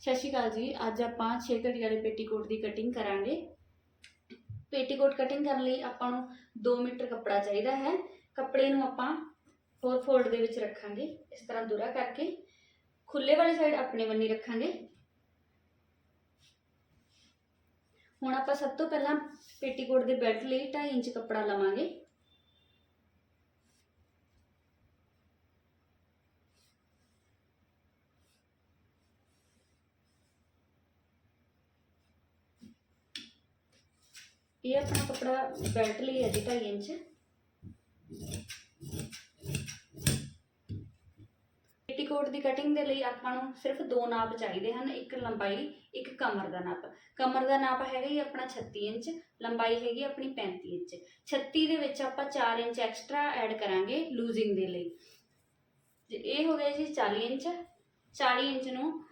ਸਤਿ ਸ਼੍ਰੀ ਅਕਾਲ ਜੀ। ਅੱਜ ਆਪਾਂ 6 ਘੜੀ ਵਾਲੇ ਪੇਟੀਕੋਟ ਦੀ ਕਟਿੰਗ ਕਰਾਂਗੇ। ਪੇਟੀਕੋਟ ਕਟਿੰਗ ਕਰਨ ਲਈ ਆਪਾਂ ਨੂੰ 2 ਮੀਟਰ ਕੱਪੜਾ ਚਾਹੀਦਾ ਹੈ। ਕੱਪੜੇ ਨੂੰ ਆਪਾਂ ਫੋਰ ਫੋਲਡ ਦੇ ਵਿੱਚ ਰੱਖਾਂਗੇ। ਇਸ ਤਰ੍ਹਾਂ ਦੂਰਾ ਕਰਕੇ ਖੁੱਲੇ ਵਾਲੀ ਸਾਈਡ ਆਪਣੇ ਬੰਨੀ ਰੱਖਾਂਗੇ। ਹੁਣ ਆਪਾਂ ਸਭ ਤੋਂ ਪਹਿਲਾਂ ਪੇਟੀਕੋਟ ਦੇ ਬੈਲਟ ਲਈ 2.5 ਇੰਚ ਕੱਪੜਾ ਲਵਾਂਗੇ। ਇਹ ਆਪਣਾ ਕੱਪੜਾ ਬੈਲਟ ਲਈ ਹੈ ਜੀ 2.5 ਇੰਚ। ਪੇਟੀਕੋਟ ਦੀ ਕਟਿੰਗ ਦੇ ਲਈ ਆਪਾਂ ਨੂੰ ਸਿਰਫ ਦੋ ਨਾਪ ਚਾਹੀਦੇ ਹਨ, ਇੱਕ ਲੰਬਾਈ, ਇੱਕ ਕਮਰ ਦਾ ਨਾਪ। ਕਮਰ ਦਾ ਨਾਪ ਹੈਗਾ ਜੀ ਆਪਣਾ 36 ਇੰਚ, ਲੰਬਾਈ ਹੈਗੀ ਆਪਣੀ 35 ਇੰਚ। 36 ਦੇ ਵਿੱਚ ਆਪਾਂ 4 ਇੰਚ ਐਕਸਟਰਾ ਐਡ ਕਰਾਂਗੇ ਲੂਜ਼ਿੰਗ ਦੇ ਲਈ। ਇਹ ਹੋ ਗਿਆ ਜੀ 40 ਇੰਚ। 40 ਇੰਚ ਨੂੰ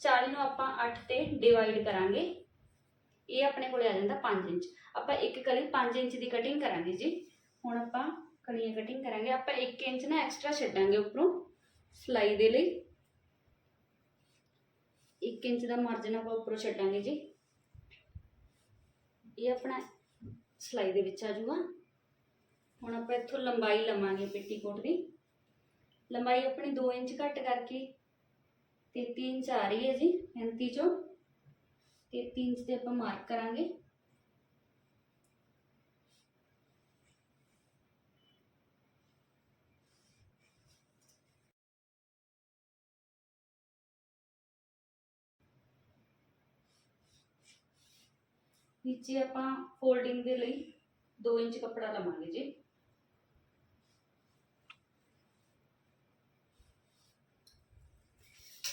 40 ਨੂੰ ਆਪਾਂ 8 ਤੇ ਡਿਵਾਈਡ ਕਰਾਂਗੇ। ਇਹ ਆਪਣੇ ਕੋਲੇ ਆ ਜਾਂਦਾ 5 ਇੰਚ। ਆਪਾਂ ਇੱਕ ਕਲੀ 5 ਇੰਚ ਦੀ ਕਟਿੰਗ ਕਰਾਂਗੇ ਜੀ। ਹੁਣ ਆਪਾਂ ਕਲੀਆਂ ਕਟਿੰਗ ਕਰਾਂਗੇ। ਆਪਾਂ 1 ਇੰਚ ਨਾ ਐਕਸਟਰਾ ਛੱਡਾਂਗੇ ਉੱਪਰੋਂ ਸਲਾਈ ਦੇ ਲਈ। 1 ਇੰਚ ਦਾ ਮਾਰਜਨ ਆਪਾਂ ਉੱਪਰੋਂ ਛੱਡਾਂਗੇ ਜੀ। ਇਹ ਆਪਣਾ ਸਲਾਈ ਦੇ ਵਿੱਚ ਆ ਜਾਊਗਾ। ਹੁਣ ਆਪਾਂ ਇੱਥੋਂ ਲੰਬਾਈ ਲਵਾਂਗੇ ਪੇਟੀਕੋਟ ਦੀ। ਲੰਬਾਈ ਆਪਣੀ 2 ਇੰਚ ਘੱਟ ਕਰਕੇ 33 ਇੰਚ ਆ ਰਹੀ ਹੈ ਜੀ 35 ਚੋਂ। 33 ਇੰਚ ਤੇ ਆਪਾਂ ਮਾਰਕ ਕਰਾਂਗੇ। ਨੀਚੇ ਆਪਾਂ ਫੋਲਡਿੰਗ ਦੇ ਲਈ 2 ਇੰਚ ਕੱਪੜਾ ਲਵਾਂਗੇ ਜੀ।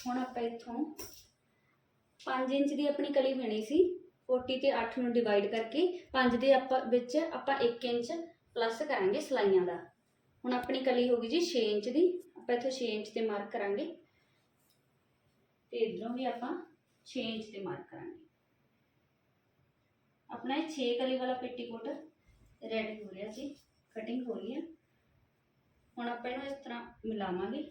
ਹੁਣ ਆਪਾਂ ਇੱਥੋਂ 5 ਇੰਚ ਦੀ ਆਪਣੀ ਕਲੀ ਬਣੀ ਸੀ 40 ਤੇ 8 ਨੂੰ ਡਿਵਾਈਡ ਕਰਕੇ 5 ਦੇ ਆਪਾਂ ਵਿੱਚ ਆਪਾਂ 1 ਇੰਚ ਪਲੱਸ ਕਰਾਂਗੇ ਸਲਾਈਆਂ ਦਾ। ਹੁਣ ਆਪਣੀ ਕਲੀ ਹੋ ਗਈ ਜੀ 6 ਇੰਚ ਦੀ, ਆਪਾਂ ਇੱਥੋਂ 6 ਇੰਚ ਤੇ ਮਾਰਕ ਕਰਾਂਗੇ ਤੇ ਇਧਰੋਂ ਵੀ ਆਪਾਂ 6 ਇੰਚ ਤੇ ਮਾਰਕ ਕਰਾਂਗੇ। ਆਪਣਾ ਇਹ 6 ਕਲੀ ਵਾਲਾ ਪੇਟੀਕੋਟ ਰੈਡੀ ਹੋ ਰਿਹਾ ਜੀ ਕਟਿੰਗ ਹੋ ਰਹੀ ਹੈ। ਹੁਣ ਆਪਾਂ ਇਹਨੂੰ ਇਸ ਤਰ੍ਹਾਂ ਮਿਲਾਵਾਂਗੇ।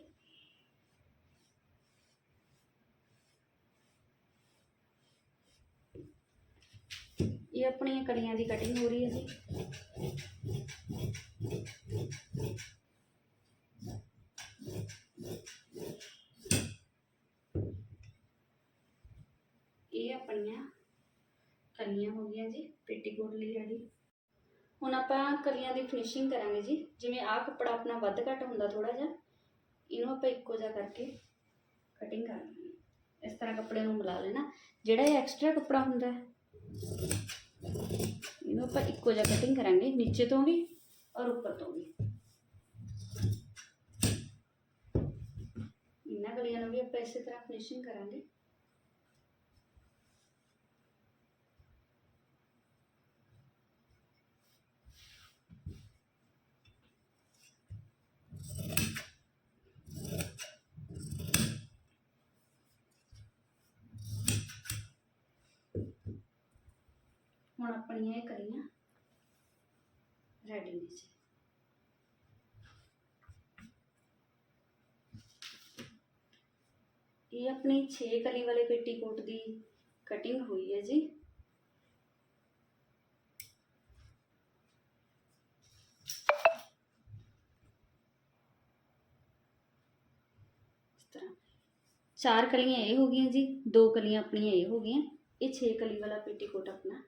ਇਹ ਆਪਣੀਆਂ ਕਲੀਆਂ ਦੀ ਕਟਿੰਗ ਹੋ ਰਹੀ ਹੈ ਜੀ। ਇਹ ਆਪਣੀਆਂ ਕਲੀਆਂ ਹੋ ਗਈਆਂ ਜੀ ਪੇਟੀਕੋਟ ਲਈ ਰੈਡੀ ਹੁਣ ਆਪਾਂ ਕਲੀਆਂ ਦੀ ਫਿਨਿਸ਼ਿੰਗ ਕਰਾਂਗੇ ਜੀ। ਜਿਵੇਂ ਆਹ ਕੱਪੜਾ ਆਪਣਾ ਵੱਧ ਘੱਟ ਹੁੰਦਾ ਥੋੜਾ ਜਿਹਾ, ਇਹਨੂੰ ਆਪਾਂ ਇੱਕੋ ਜਿਹਾ ਕਰਕੇ ਕਟਿੰਗ ਕਰ ਲੈਣੀ ਇਸ ਤਰ੍ਹਾਂ ਕੱਪੜੇ ਨੂੰ ਮਿਲਾ ਲੈਣਾ। ਜਿਹੜਾ ਇਹ ਐਕਸਟਰਾ ਕੱਪੜਾ ਹੁੰਦਾ ਹੈ ਇਹਨੂੰ ਆਪਾਂ ਇੱਕੋ ਜਿਹਾ ਕਟਿੰਗ ਕਰਾਂਗੇ, ਨੀਚੇ ਤੋਂ ਵੀ ਔਰ ਉੱਪਰ ਤੋਂ ਵੀ। ਇਹਨਾਂ ਗਲੀਆਂ ਨੂੰ ਵੀ ਆਪਾਂ ਇਸੇ ਤਰ੍ਹਾਂ ਫਿਨਿਸ਼ਿੰਗ ਕਰਾਂਗੇ। ਹੁਣ ਆਪਣੀਆਂ ਇਹ ਕਲੀਆਂ ਰੈਡੀ ਨੇ ਜੀ ਇਹ ਆਪਣੀ 6 ਕਲੀ ਵਾਲੇ ਪੇਟੀਕੋਟ ਦੀ ਕਟਿੰਗ ਹੋਈ ਹੈ ਜੀ ਇਸ ਤਰ੍ਹਾਂ ਚਾਰ ਕਲੀਆਂ ਇਹ ਹੋ ਗਈਆਂ ਜੀ ਦੋ ਕਲੀਆਂ ਆਪਣੀਆਂ ਇਹ ਹੋ ਗਈਆਂ ਇਹ 6 ਕਲੀ ਵਾਲਾ ਪੇਟੀਕੋਟ ਆਪਣਾ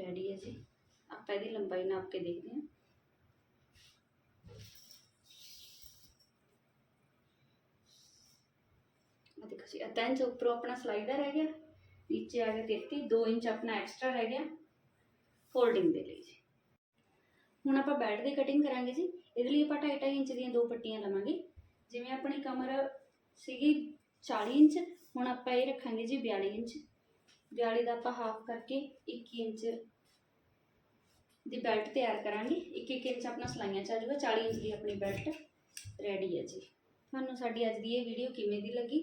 ਰੈਡੀ ਹੈ ਜੀ। ਆਪਾਂ ਇਹਦੀ ਲੰਬਾਈ ਨਾਪ ਕੇ ਦੇਖਦੇ ਹਾਂ। ਆ ਦੇਖੋ ਜੀ ਅੱਧਾ ਇੰਚ ਉੱਪਰੋਂ ਆਪਣਾ ਸਲਾਈ ਦਾ ਰਹਿ ਗਿਆ, ਨੀਚੇ ਆ ਗਿਆ 33 2 ਇੰਚ ਆਪਣਾ ਐਕਸਟਰਾ ਰਹਿ ਗਿਆ ਫੋਲਡਿੰਗ ਦੇ ਲਈ ਜੀ। ਹੁਣ ਆਪਾਂ ਬੈਡ ਦੀ ਕਟਿੰਗ ਕਰਾਂਗੇ ਜੀ। ਇਹਦੇ ਲਈ ਆਪਾਂ 2.5 ਇੰਚ ਦੀਆਂ ਦੋ ਪੱਟੀਆਂ ਲਵਾਂਗੇ। ਜਿਵੇਂ ਆਪਣੀ ਕਮਰ ਸੀਗੀ 40 ਇੰਚ, ਹੁਣ ਆਪਾਂ ਇਹ ਰੱਖਾਂਗੇ ਜੀ 42 ਇੰਚ। 42 ਦਾ ਆਪਾਂ ਹਾਫ ਕਰਕੇ 21 ਇੰਚ ਦੀ ਬੈਲਟ ਤਿਆਰ ਕਰਾਂਗੇ। ਇੱਕ ਇੱਕ ਇੰਚ ਆਪਣਾ ਸਲਾਈਆਂ ਚ ਆ ਜਾਊਗਾ 40 ਇੰਚ ਦੀ ਆਪਣੀ ਬੈਲਟ ਰੈਡੀ ਹੈ ਜੀ। ਤੁਹਾਨੂੰ ਸਾਡੀ ਅੱਜ ਦੀ ਇਹ ਵੀਡੀਓ ਕਿਵੇਂ ਦੀ ਲੱਗੀ?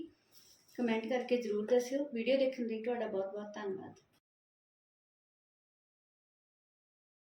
ਕਮੈਂਟ ਕਰਕੇ ਜ਼ਰੂਰ ਦੱਸਿਓ। ਵੀਡੀਓ ਦੇਖਣ ਲਈ ਤੁਹਾਡਾ ਬਹੁਤ ਬਹੁਤ ਧੰਨਵਾਦ।